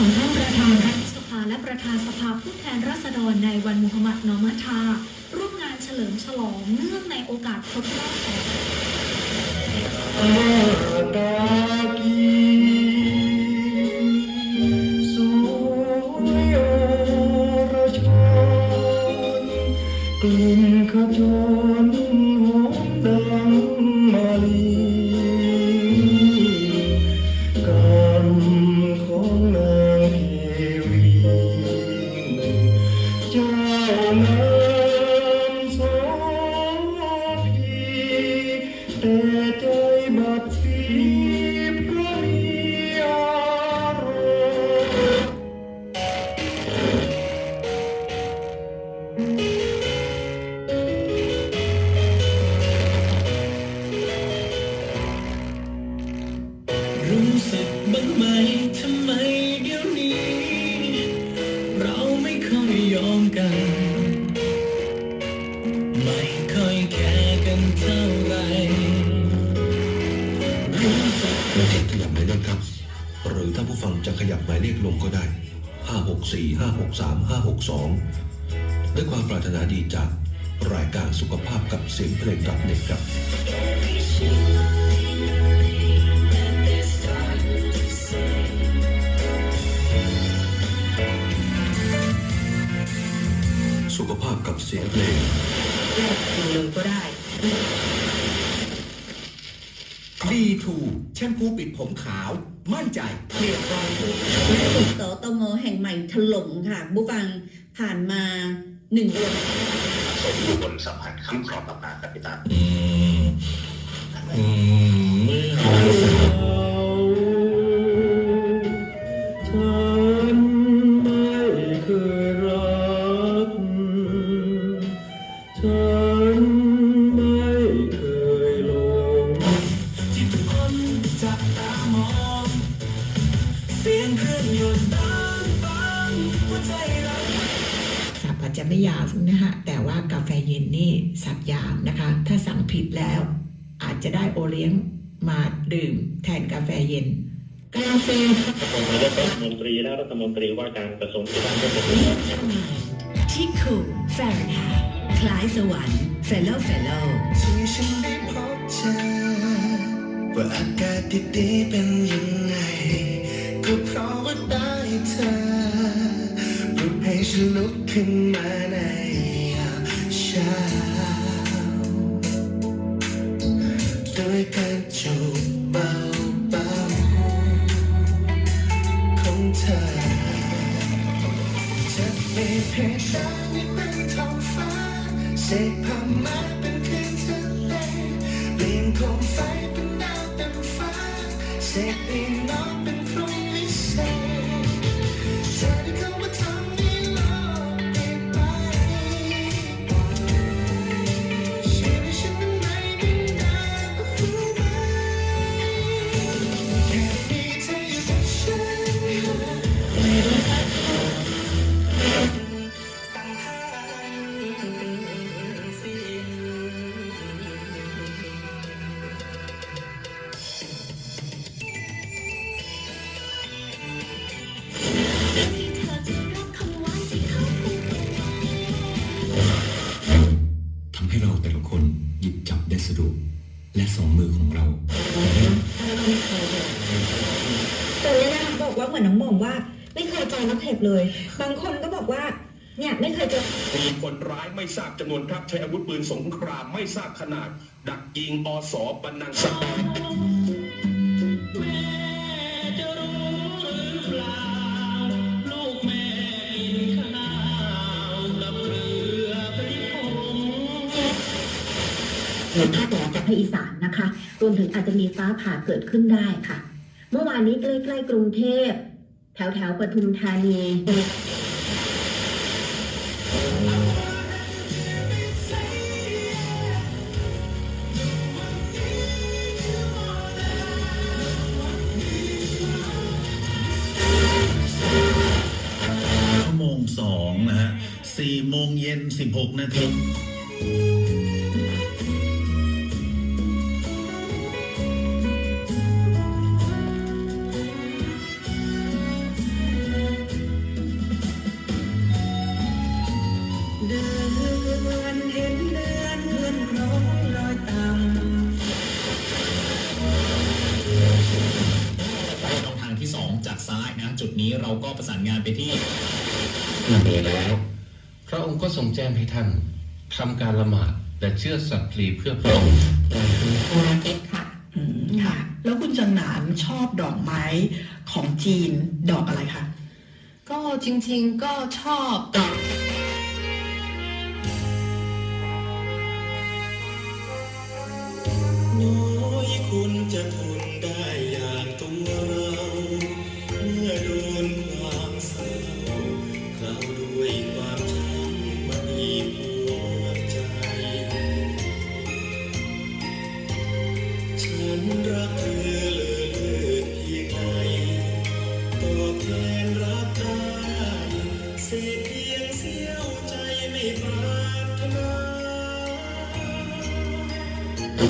ของท่านประธานรัฐสภาและประธานสภาผู้แทนราษฎรในวันมุฮัมมัดนอมัทา ร่วมงานเฉลิมฉลองเนื่องในโอกาสครบรอบ บหมายเลขลงก็ได้ 564 563 562 ด้วยความปรารถนาดีจากรายการสุขภาพกับเสียงเพลงรับเน็ตครับ สุขภาพกับเสียงเพลงแยกกินเลยก็ได้ ดีทูแชมพูปิดผมขาว มั่นใจเรียบร้อยและถูกสตงแห่งใหม่ถล่มค่ะบุฟังผ่านมาหนึ่งเดือนสมบุคคลสัมพันธ์คำครองประมาณกับพิตาอืมอื จจะไม่ยาวนะฮะแต่ว่ากาแฟเย็นนี่สับยาวนะคะ ถ้าสั่งผิดแล้ว อาจจะได้โอเลี้ยงมาดื่มแทนกาแฟเย็นกาแฟผมนายกรัฐมนตรีและรัฐมนตรีว่าการกระทรวงการคลังที่คูเฟรนไฮต์คล้ายสวรรค์เฟลโลเฟลโลที่ฉันได้พบเธอว่าอากาศดีๆเป็นยังไงก็เพราะว่าได้เธอปลุกให้ ฉันลุกขึ้นมาในยามเช้าด้วยการจูบเบาๆของเธอจะมีเพียงฉันที่เป็นท้องฟ้าเสกผ้ามาเป็นคืนทะเลเปลี่ยนโคมไฟเป็นดาวเต็มฟ้าเสกปีน้องเป็น บอกว่าเหมือนน้องหม่อมว่า ไม่เคยเจอนักเทปเลย บางคนก็บอกว่าเนี่ยไม่เคยเจอมีคนร้ายไม่ทราบจำนวนครับใช้อาวุธปืนสงครามไม่ทราบขนาด ดักยิงอสปนังสตาในภาคเหนือจากภาคอีสานนะคะ รวมถึงอาจจะมีฟ้าผ่าเกิดขึ้นได้ค่ะ เมื่อวานนี้ใกล้ๆกรุงเทพ แถวแถวๆปทุมธานีชั่วโมงสองนะฮะสี่โมงเย็นสิบหกนาที ที่สองจากซ้ายนะจุดนี้เราก็ประสานงานไปที่นั่นเองแล้ว พระองค์ก็ทรงแจ้งให้ท่านทำการละหมาดและเชื่อสัตว์พลีเพื่อพระองค์รัเอกค่ะค่ะ แล้วคุณจังหนานชอบดอกไม้ของจีนดอกอะไรคะก็จริงๆก็ชอบดอก จะทนได้อย่างตัวเรา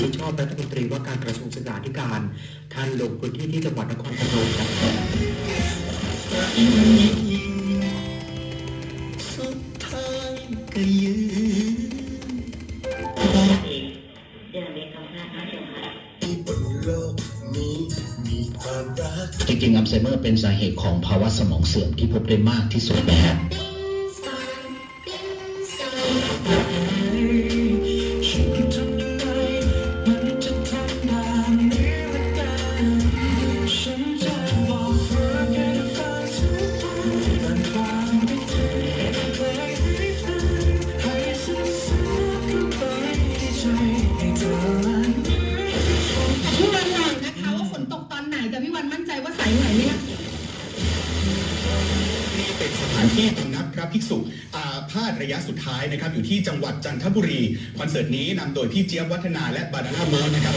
ดิฉันชอบรัฐมนตรีว่าการกระทรวงศึกษาธิการ ท่านลงพื้นที่ที่จังหวัดนครพนมครับสุดท้ายก็ยืนบนโลกนี้มีความรักจริงๆอัลไซเมอร์เป็นสาเหตุของภาวะสมองเสื่อมที่พบได้มากที่สุดนะฮะฉั วันมั่นใจว่าใส่ไหนเนี่ยนี่เป็นสถานที่พำนักพระภิกษุอาพาธระยะสุดท้ายนะครับ อยู่ที่จังหวัดจันทบุรี คอนเสิร์ตนี้นำโดยพี่เจี๊ยบวัฒนาและบานาน่าโมนะครับ